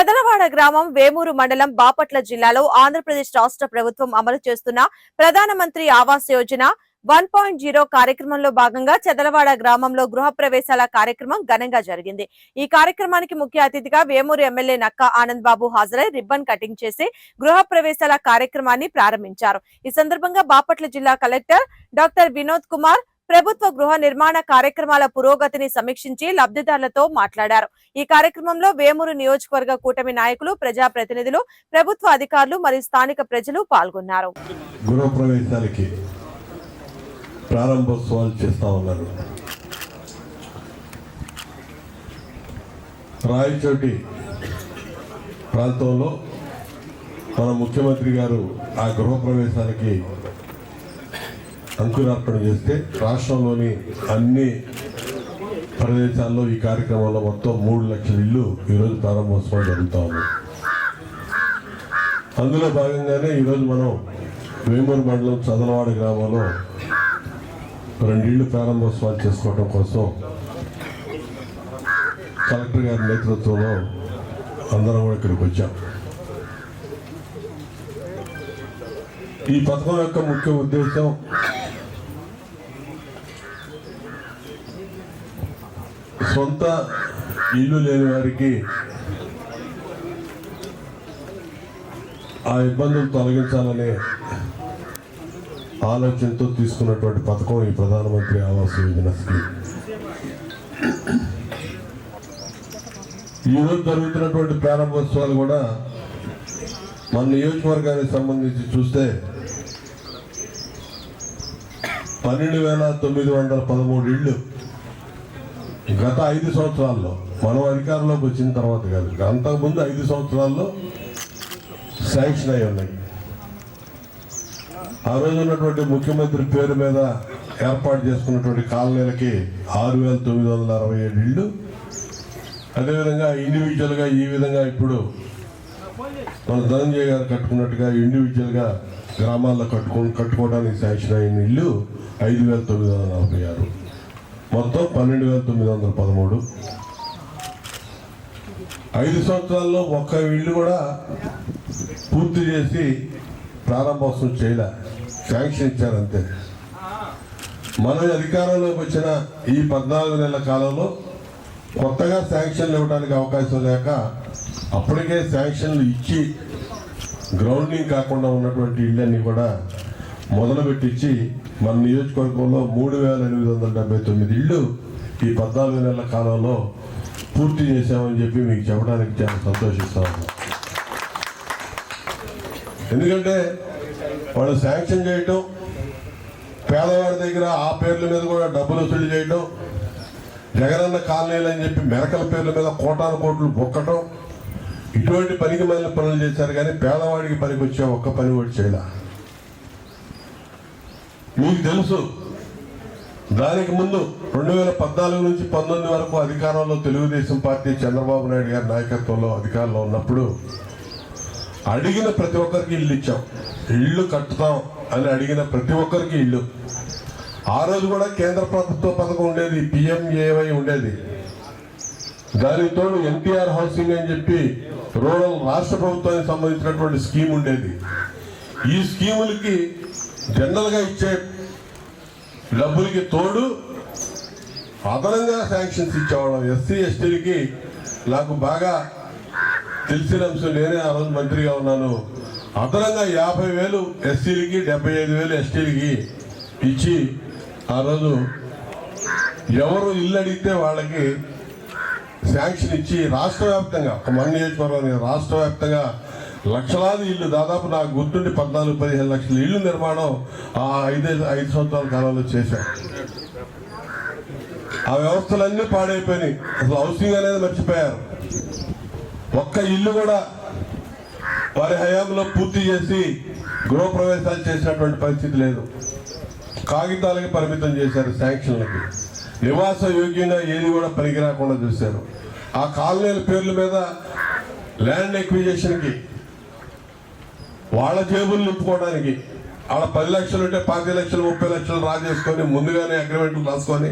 చదలవాడ గ్రామం వేమూరు మండలం బాపట్ల జిల్లాలో ఆంధ్రప్రదేశ్ రాష్ట్ర ప్రభుత్వం అమలు చేస్తున్న Pradhanmantri Awas Yojana one point zero కార్యక్రమంలో భాగంగా చదలవాడ గ్రామంలో గృహ ప్రవేశాల కార్యక్రమం ఘనంగా జరిగింది. ఈ కార్యక్రమానికి ముఖ్య అతిథిగా వేమూరు ఎమ్మెల్యే నక్కా ఆనంద్ బాబు హాజరై రిబ్బన్ కటింగ్ చేసి గృహ ప్రవేశాల కార్యక్రమాన్ని ప్రారంభించారు. ఈ సందర్భంగా బాపట్ల జిల్లా కలెక్టర్ డాక్టర్ వినోద్ కుమార్ ప్రభుత్వ గృహ నిర్మాణ కార్యక్రమాల పురోగతిని సమీక్షించి లబ్ధిదారులతో మాట్లాడారు. ఈ కార్యక్రమంలో వేమూరు నియోజకవర్గ కూటమి నాయకులు ప్రజాప్రతినిధులు ప్రభుత్వ అధికారులు మరియు స్థానిక ప్రజలు పాల్గొన్నారు. గృహప్రవేశాలకి ప్రారంభోత్సవాలు ఉన్నారు. రాయచోటి ప్రాంతంలో మన ముఖ్యమంత్రి గారు ఆ గృహప్రవేశానికి అంకురార్పణ చేస్తే రాష్ట్రంలోని అన్ని ప్రదేశాల్లో ఈ కార్యక్రమంలో మొత్తం మూడు లక్షల ఇల్లు ఈరోజు ప్రారంభోత్సవం జరుగుతూ ఉంది. అందులో భాగంగానే ఈరోజు మనం వేమూరు మండలం చదలవాడ గ్రామంలో రెండిళ్ళు ప్రారంభోత్సవాలు చేసుకోవడం కోసం కలెక్టర్ గారి నేతృత్వంలో అందరం కూడా ఇక్కడికి వచ్చాం. ఈ పథకం యొక్క ముఖ్య ఉద్దేశం సొంత ఇల్లు లేని వారికి ఆ ఇబ్బందులు తొలగించాలనే ఆలోచనతో తీసుకున్నటువంటి పథకం ఈ ప్రధానమంత్రి ఆవాస్ యోజన స్కీమ్. ఈరోజు జరుగుతున్నటువంటి ప్రారంభోత్సవాలు కూడా మన నియోజకవర్గానికి సంబంధించి చూస్తే పన్నెండు వేల తొమ్మిది వందల పదమూడు ఇళ్ళు గత ఐదు సంవత్సరాల్లో మనం అధికారంలోకి వచ్చిన తర్వాత కాదు అంతకుముందు ఐదు సంవత్సరాల్లో శాంక్షన్ అయి ఉన్నాయి. ఆ రోజు ఉన్నటువంటి ముఖ్యమంత్రి పేరు మీద ఏర్పాటు చేసుకున్నటువంటి కాలనీలకి ఆరు వేల తొమ్మిది వందల అరవై ఏడు ఇళ్ళు. అదేవిధంగా ఇండివిజువల్గా ఈ విధంగా ఇప్పుడు మన ధనంజయ గారు కట్టుకున్నట్టుగా ఇండివిజువల్గా గ్రామాల్లో కట్టుకో కట్టుకోవడానికి శాంక్షన్ అయిన ఇల్లు ఐదు వేల తొమ్మిది వందల నలభై ఆరు. మొత్తం పన్నెండు వేల తొమ్మిది వందల పదమూడు. ఐదు సంవత్సరాల్లో ఒక్క ఇల్లు కూడా పూర్తి చేసి ప్రారంభోత్సవం చేయలే. శాంక్షన్ ఇచ్చారంతే. మనం అధికారంలోకి వచ్చిన ఈ పద్నాలుగు నెలల కాలంలో కొత్తగా శాంక్షన్లు ఇవ్వడానికి అవకాశం లేక అప్పటికే శాంక్షన్లు ఇచ్చి గ్రౌండింగ్ కాకుండా ఉన్నటువంటి ఇళ్ళన్నీ కూడా మొదలుపెట్టించి మన నియోజకవర్గంలో మూడు వేల ఎనిమిది వందల డెబ్బై తొమ్మిది ఇళ్ళు ఈ పద్నాలుగు నెలల కాలంలో పూర్తి చేశామని చెప్పి మీకు చెప్పడానికి చాలా సంతోషిస్తా ఎందుకంటే వాళ్ళు శాంక్షన్ చేయటం పేదవాడి దగ్గర ఆ పేర్ల మీద కూడా డబ్బులు వసూలు చేయటం జగనన్న కాలనీలు అని చెప్పి మెరకల పేర్ల మీద కోటాను కోట్లు బొక్కటం ఇటువంటి పనికి మళ్ళీ పనులు చేశారు కానీ పేదవాడికి పనికి వచ్చే ఒక్క పని కూడా చేయాలి. మీకు తెలుసు. దానికి ముందు రెండు వేల పద్నాలుగు నుంచి పంతొమ్మిది వరకు అధికారంలో తెలుగుదేశం పార్టీ చంద్రబాబు నాయుడు గారి నాయకత్వంలో అధికారంలో ఉన్నప్పుడు అడిగిన ప్రతి ఒక్కరికి ఇల్లు ఇచ్చాం. ఇల్లు కట్టుతాం అని అడిగిన ప్రతి ఒక్కరికి ఇల్లు. ఆ రోజు కూడా కేంద్ర ప్రభుత్వ పథకం ఉండేది పిఎంఏవై ఉండేది. దానికి తోడు ఎన్టీఆర్ హౌసింగ్ అని చెప్పి రూరల్ రాష్ట్ర ప్రభుత్వానికి సంబంధించినటువంటి స్కీమ్ ఉండేది. ఈ స్కీములకి జనరల్గా ఇచ్చే డబ్బులకి తోడు అదనంగా శాంక్షన్స్ ఇచ్చేవాళ్ళం. ఎస్సీ ఎస్టీలకి నాకు బాగా తెలిసిన అంశం నేనే. ఆ రోజు మంత్రిగా ఉన్నాను. అదనంగా యాభై వేలు ఎస్సీలకి డెబ్బై ఐదు వేలు ఎస్టీలకి ఇచ్చి ఆ రోజు ఎవరు ఇల్లు అడిగితే వాళ్ళకి శాంక్షన్ ఇచ్చి రాష్ట్ర వ్యాప్తంగా ఒక మన నియోజకవర్గానికి రాష్ట్ర వ్యాప్తంగా లక్షలాది ఇల్లు దాదాపు నాకు గుర్తుండి పద్నాలుగు పదిహేను లక్షల ఇల్లు నిర్మాణం ఆ ఐదు ఐదు సంవత్సరాల కాలంలో చేశాం. ఆ వ్యవస్థలన్నీ పాడైపోయినాయి. అసలు హౌసింగ్ అనేది మర్చిపోయారు. ఒక్క ఇల్లు కూడా వారి హయాంలో పూర్తి చేసి గృహప్రవేశాలు చేసినటువంటి పరిస్థితి లేదు. కాగితాలకి పరిమితం చేశారు శాంక్షన్లకి. నివాస యోగ్యంగా ఏది కూడా పనికిరాకుండా చూశారు. ఆ కాలనీల పేర్ల మీద ల్యాండ్ ఎక్విజేషన్కి వాళ్ళ జేబులు నింపుకోవడానికి. వాళ్ళ పది లక్షలు ఉంటే పాతి లక్షలు ముప్పై లక్షలు రాజేసుకొని ముందుగానే అగ్రిమెంట్లు రాసుకొని